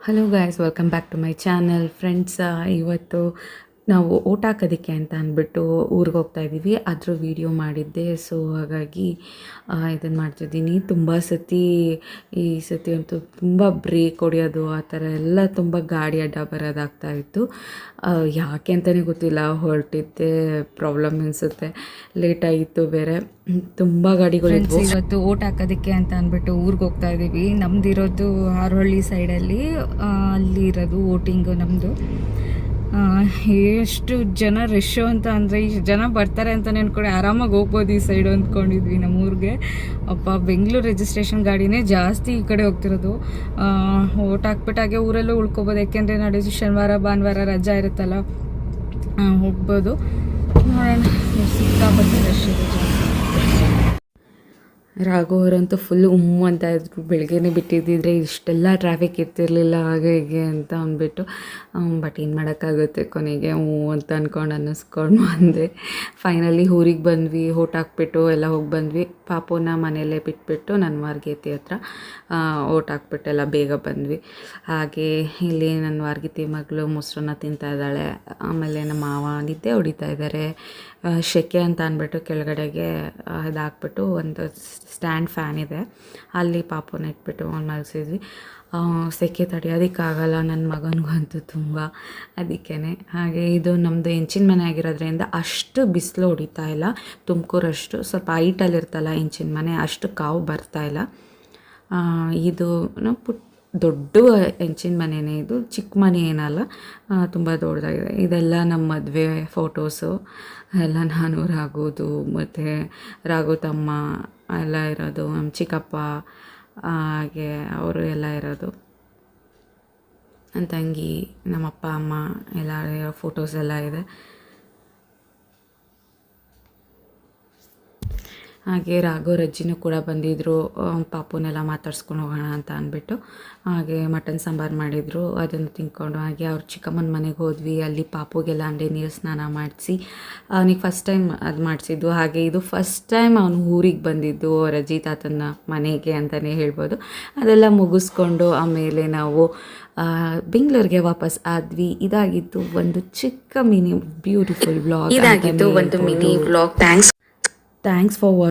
Hello guys welcome back to my channel friends ಇವತ್ತು ನಾವು vote ಹಾಕೋದಕ್ಕೆ ಅಂತ ಅಂದ್ಬಿಟ್ಟು ಊರಿಗೆ ಹೋಗ್ತಾ ಇದ್ದೀವಿ. ಅದ್ರ ವೀಡಿಯೋ ಮಾಡಿದ್ದೆ. ಸೊ ಹಾಗಾಗಿ ಇದನ್ನು ಮಾಡ್ತಿದ್ದೀನಿ. ತುಂಬ ಸತಿ, ಈ ಸತಿ ಅಂತೂ ತುಂಬ ಬ್ರೇಕ್ ಹೊಡೆಯೋದು, ಆ ಥರ ಎಲ್ಲ ತುಂಬ ಗಾಡಿ ಅಡ್ಡ ಬರೋದಾಗ್ತಾ ಇತ್ತು. ಯಾಕೆ ಅಂತಲೇ ಗೊತ್ತಿಲ್ಲ. ಹೊರಟಿದ್ದೆ ಪ್ರಾಬ್ಲಮ್ ಅನಿಸುತ್ತೆ. ಲೇಟ್ ಆಗಿತ್ತು ಬೇರೆ. ತುಂಬ ಗಾಡಿಗಳಿದ್ವು. ಇವತ್ತು ಓಟ್ ಹಾಕೋದಕ್ಕೆ ಅಂತ ಅಂದ್ಬಿಟ್ಟು ಊರಿಗೆ ಹೋಗ್ತಾ ಇದ್ದೀವಿ. ನಮ್ದಿರೋದು ಹಾರೋಹಳ್ಳಿ ಸೈಡಲ್ಲಿ ಅಲ್ಲಿ ಇರೋದು ವೋಟಿಂಗು ನಮ್ಮದು ಎಷ್ಟು ಜನ ರಶ್ಶು ಅಂತ ಅಂದರೆ ಇಷ್ಟು ಜನ ಬರ್ತಾರೆ ಅಂತ ಅಂದ್ಕೊಂಡು ಆರಾಮಾಗಿ ಹೋಗ್ಬೋದು ಈ ಸೈಡು ಅಂದ್ಕೊಂಡಿದ್ವಿ ನಮ್ಮೂರಿಗೆ. ಅಪ್ಪ, ಬೆಂಗಳೂರು ರಿಜಿಸ್ಟ್ರೇಷನ್ ಗಾಡಿನೇ ಜಾಸ್ತಿ ಈ ಕಡೆ ಹೋಗ್ತಿರೋದು. ಓಟ್ ಹಾಕ್ಬಿಟ್ಟಾಗೆ ಊರಲ್ಲೂ ಉಳ್ಕೊಬೋದು. ಯಾಕೆಂದರೆ ನಾಳೆ ಶನಿವಾರ, ಭಾನುವಾರ ರಜಾ ಇರುತ್ತಲ್ಲ ಹೋಗ್ಬೋದು. ನೋಡೋಣ. ಸಿಕ್ಕಾಪಟ್ಟೆ ರಶ್ ಇದೆ ರಾಘವರಂತೂ ಫುಲ್ ಉಮ್ಮು ಅಂತ ಇದ್ರು. ಬೆಳಗ್ಗೆನೇ ಬಿಟ್ಟಿದ್ದಿದ್ರೆ ಇಷ್ಟೆಲ್ಲ ಟ್ರಾಫಿಕ್ ಇರ್ತಿರ್ಲಿಲ್ಲ ಹಾಗೆ ಹೀಗೆ ಅಂತ ಅಂದ್ಬಿಟ್ಟು ಬಟ್ ಏನು ಮಾಡೋಕ್ಕಾಗುತ್ತೆ ಕೊನೆಗೆ? ಹ್ಞೂ ಅಂತ ಅಂದ್ಕೊಂಡು ಅನ್ನಿಸ್ಕೊಂಡು ಬಂದೆ. ಫೈನಲಿ ಊರಿಗೆ ಬಂದ್ವಿ ಓಟ್ ಹಾಕ್ಬಿಟ್ಟು ಎಲ್ಲ ಹೋಗಿ ಬಂದ್ವಿ. ಪಾಪುನ ಮನೆಯಲ್ಲೇ ಬಿಟ್ಬಿಟ್ಟು ನನ್ನ ವಾರ್ಗೀತಿ ಹತ್ರ ಓಟ್ ಹಾಕ್ಬಿಟ್ಟೆಲ್ಲ ಬೇಗ ಬಂದ್ವಿ. ಹಾಗೆ ಇಲ್ಲಿ ನನ್ನ ವಾರ್ಗೀತಿ ಮಗಳು ಮೊಸರನ್ನ ತಿಂತಾ ಇದ್ದಾಳೆ. ಆಮೇಲೆ ನಮ್ಮ ಮಾವ ನಿದ್ದೆ ಹೊಡಿತಾ ಇದ್ದಾರೆ ಶೆಕೆ ಅಂತ ಅಂದ್ಬಿಟ್ಟು ಕೆಳಗಡೆಗೆ ಅದಾಕ್ಬಿಟ್ಟು ಒಂದು ಸ್ಟ್ಯಾಂಡ್ ಫ್ಯಾನ್ ಇದೆ. ಅಲ್ಲಿ ಪಾಪನ ಇಟ್ಬಿಟ್ಟು ಮಲಗಿಸಿದ್ವಿ ಸೆಕೆ ತಡೆಯೋದಕ್ಕಾಗಲ್ಲ ನನ್ನ ಮಗನಿಗಂತೂ ತುಂಬ. ಅದಕ್ಕೇ ಹಾಗೆ ಇದು ನಮ್ಮದು ಹೆಂಚಿನ ಮನೆ ಆಗಿರೋದ್ರಿಂದ ಅಷ್ಟು ಬಿಸಿಲು ಹೊಡಿತಾ ಇಲ್ಲ. ತುಮಕೂರಷ್ಟು ಸ್ವಲ್ಪ ಹೈಟಲ್ಲಿರ್ತಲ್ಲ ಹೆಂಚಿನ ಮನೆ, ಅಷ್ಟು ಕಾವು ಬರ್ತಾ ಇಲ್ಲ. ಇದು ನಾವು ಪುಟ್ ದೊಡ್ಡ ಹೆಂಚಿನ ಮನೆಯೇ ಇದು, ಚಿಕ್ಕ ಮನೆ ಏನಲ್ಲ ತುಂಬ ದೊಡ್ಡದಾಗಿದೆ. ಇದೆಲ್ಲ ನಮ್ಮ ಮದುವೆ ಫೋಟೋಸು ಎಲ್ಲ ನಾನು ರಾಗೋದು, ಮತ್ತು ರಾಘು ತಮ್ಮ ಎಲ್ಲ ಇರೋದು ನಮ್ಮ ಚಿಕ್ಕಪ್ಪ, ಹಾಗೆ ಅವರು ಎಲ್ಲ ಇರೋದು. ನನ್ನ ತಂಗಿ ನಮ್ಮ ಅಪ್ಪ ಅಮ್ಮ ಎಲ್ಲ ಫೋಟೋಸ್ ಎಲ್ಲ ಇದೆ. ಹಾಗೆ ರಾಘವ್ ರಜ್ಜಿನೂ ಕೂಡ ಬಂದಿದ್ದರು ಪಾಪುನೆಲ್ಲ ಮಾತಾಡ್ಸ್ಕೊಂಡು ಹೋಗೋಣ ಅಂತ ಅಂದ್ಬಿಟ್ಟು. ಹಾಗೆ ಮಟನ್ ಸಾಂಬಾರು ಮಾಡಿದರು. ಅದನ್ನು ತಿನ್ಕೊಂಡು ಹಾಗೆ ಅವ್ರ ಚಿಕ್ಕಮ್ಮನ ಮನೆಗೆ ಹೋದ್ವಿ. ಅಲ್ಲಿ ಪಾಪುಗೆಲ್ಲ ಅಂಡೆ ನೀರು ಸ್ನಾನ ಮಾಡಿಸಿ ಅವನಿಗೆ ಫಸ್ಟ್ ಟೈಮ್ ಅದು ಮಾಡಿಸಿದ್ದು. ಹಾಗೆ ಇದು ಫಸ್ಟ್ ಟೈಮ್ ಅವನು ಊರಿಗೆ ಬಂದಿದ್ದು. ಅವ್ರ ಅಜ್ಜಿ ತಾತನ ಮನೆಗೆ ಅಂತಲೇ ಹೇಳ್ಬೋದು. ಅದೆಲ್ಲ ಮುಗಿಸ್ಕೊಂಡು ಆಮೇಲೆ ನಾವು ಬೆಂಗಳೂರಿಗೆ ವಾಪಸ್ ಆದ್ವಿ. ಇದಾಗಿತ್ತು ಒಂದು ಚಿಕ್ಕ ಮಿನಿ ಬ್ಯೂಟಿಫುಲ್ ಬ್ಲಾಗ್ ಇದಾಗಿತ್ತು ಒಂದು mini blog thanks thanks for